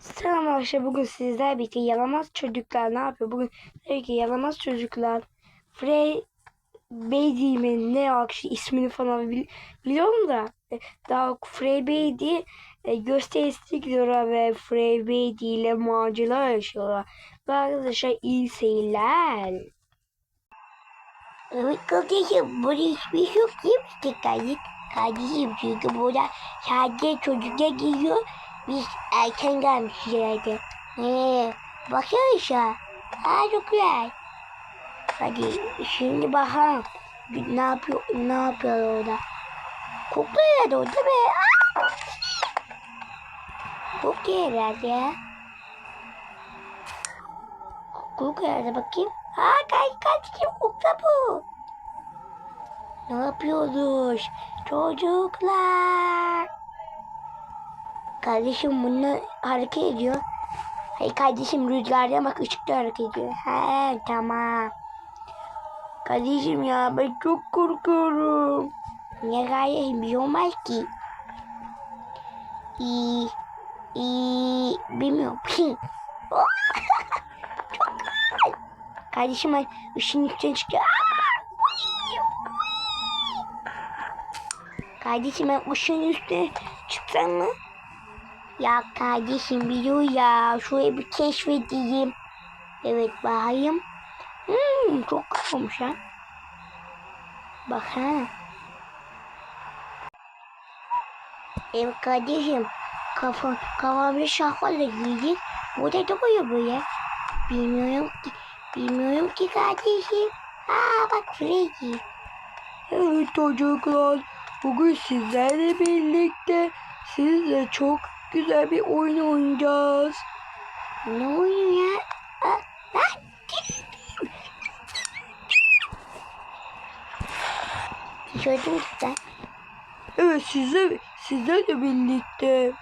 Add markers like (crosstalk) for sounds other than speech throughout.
Selam arkadaşlar bugün sizler birlikte yalamaz çocuklar ne yapıyor? Bugün tabii ki yalamaz çocuklar Frey Bey mi ne akşı ismini falan bil- biliyorum da e, daha Frey diye e, gösterisi gidiyorlar ve Frey Bey ile macera yaşıyorlar. Ve arkadaşlar iyi seyirler. Evet kardeşim burada hiçbir şey yok değil mi? Kardeşim çünkü burada sadece çocuklar geliyor. Biz erken gelmişiz herhalde. Ee, şu an. Ha çok güzel. Hadi şimdi bakalım. Ne yapıyor, ne yapıyor orada? Kokluyor herhalde orada be. Aa! Kokluyor herhalde ya. Kokluyor herhalde bakayım. Ha kaç kardeşim kokla bu. Ne yapıyoruz? Çocuklar. Kardeşim bunlar hareket ediyor. Hayır kardeşim rüzgarda bak ışıkta hareket ediyor. He tamam. Kardeşim ya ben çok korkuyorum. Ne kardeşim bir şey olmaz ki. İyi. İyi. Bilmiyorum. (laughs) çok güzel. Kardeşim ben ışığın üstüne çıkıyor. Kardeşim ben ışığın üstüne çıksam mı? Ya kardeşim biliyor ya. Şurayı bir keşfedeyim. Evet bakayım. Hmm, çok olmuş ha. Bak ha. Evet kardeşim. Kafa, kafamda şapkalı giydik. Burada ne koyuyor bu ya? Bilmiyorum ki. Bilmiyorum ki kardeşim. Aa bak Freddy. Evet çocuklar bugün sizlerle birlikte sizle çok güzel bir oyun oynayacağız. Ne oynuyor ya? Tişörtüm gitti. Evet size sizlerle birlikte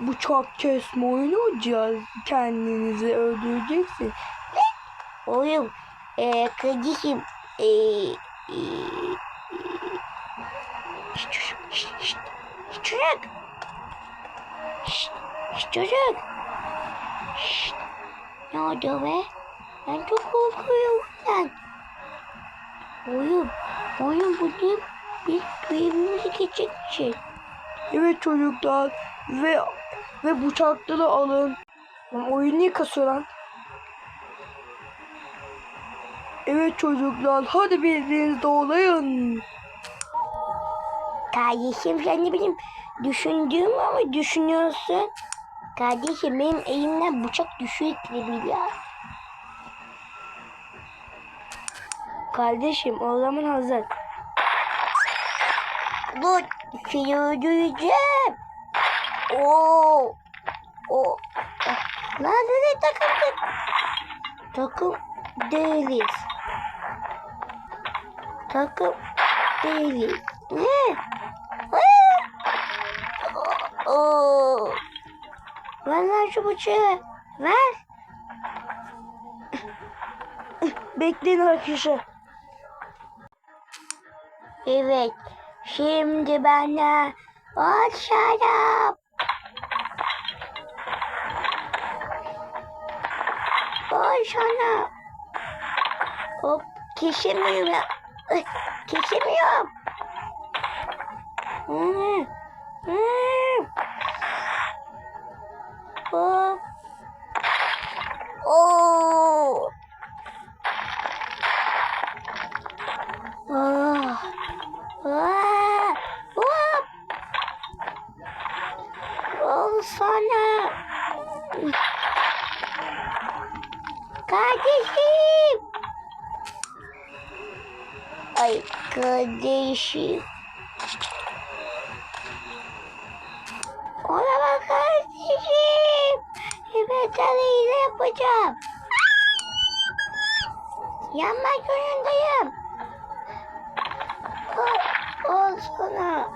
bıçak kesme oyunu oynayacağız. Kendinizi öldüreceksin. Oyun. Ee, kardeşim. Ee, ee. Şşt, şşt. Şşt, çocuk. Şşt, şşt, çocuk. Şşt. Ne oldu be? Ben çok korkuyorum lan. Oyun. Oyun bu ne? Biz köyümüzü geçecek. Evet çocuklar ve ve bıçakları alın. Lan oyun niye kasıyor lan? Evet çocuklar hadi birbirinizde olayın. Kardeşim sen ne bileyim düşündüğüm ama düşünüyorsun. Kardeşim benim elimden bıçak düşüyor ya. Kardeşim o zaman hazır. Dur seni öldüreceğim. Oo. O. Lan nereye takıldın? Takım değiliz. Takım değiliz. Ne? Oo. Ver lan şu bıçağı. Ver. Bekleyin arkadaşlar. Evet. Şimdi bana at şarap. Al sana. Hop kesemiyorum Kesemiyorum. Hmm. Hop. Oo. Ah. Ah. Hop. Al sana. Kardeşim. Ay kardeşim. Evet alayla yapacağım. Yanmak zorundayım. Al, al sana.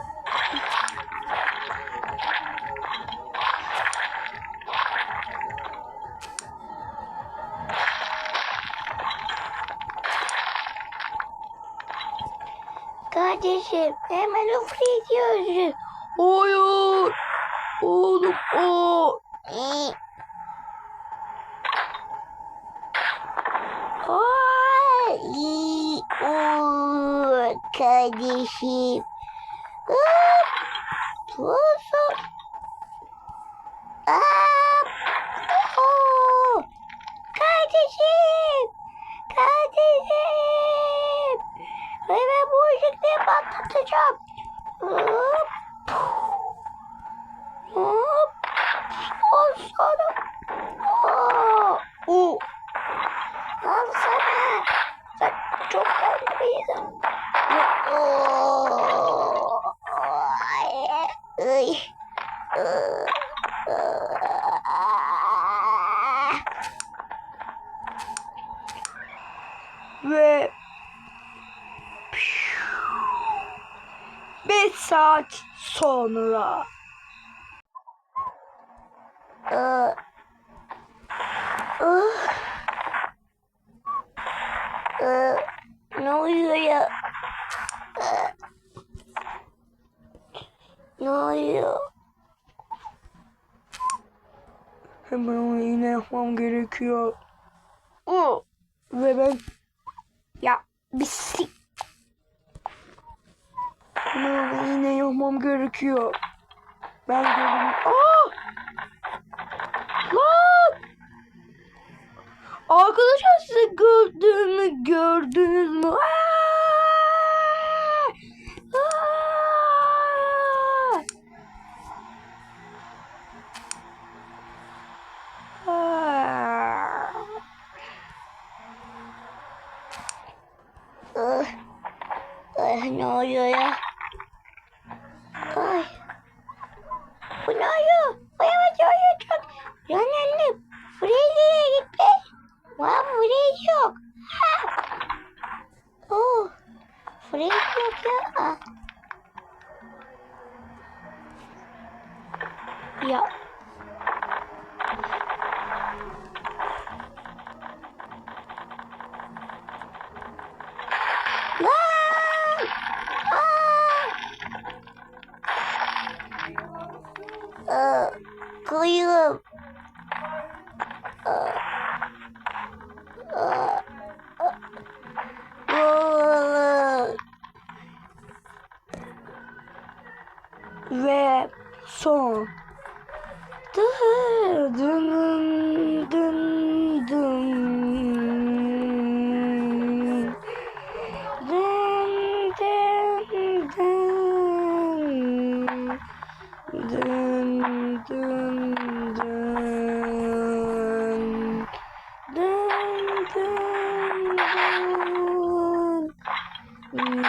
Kardeşim hemen uflayacağız. Hayır. Oğlum o. Ee, Ay, oo, kardeşim. Olsun. Kardeşim. Kardeşim. Hemen bu ışıkları patlatacağım. Hop. Hop. Al sana. Aa, O. al sana. Sen çok tatlı bir insan. Oo, ay, ay, ıı, ıı, Ve 5 saat sonra. ıı, ıh. Iı, Ne oluyor ya? Iı. Ne oluyor? Hemen onu iğne yapmam gerekiyor. O. Ve ben ya bir sik. Hemen onu iğne yapmam gerekiyor. Ben gördüm. Aa! Ne oluyor ya? Ay. Bu ne oluyor? Bu yavaş oluyor çok. Lan annem. Buraya nereye gitti? Var buraya yok. Ha. Oh. Buraya yok ya. Ah. Ya Dın dın. Hmm.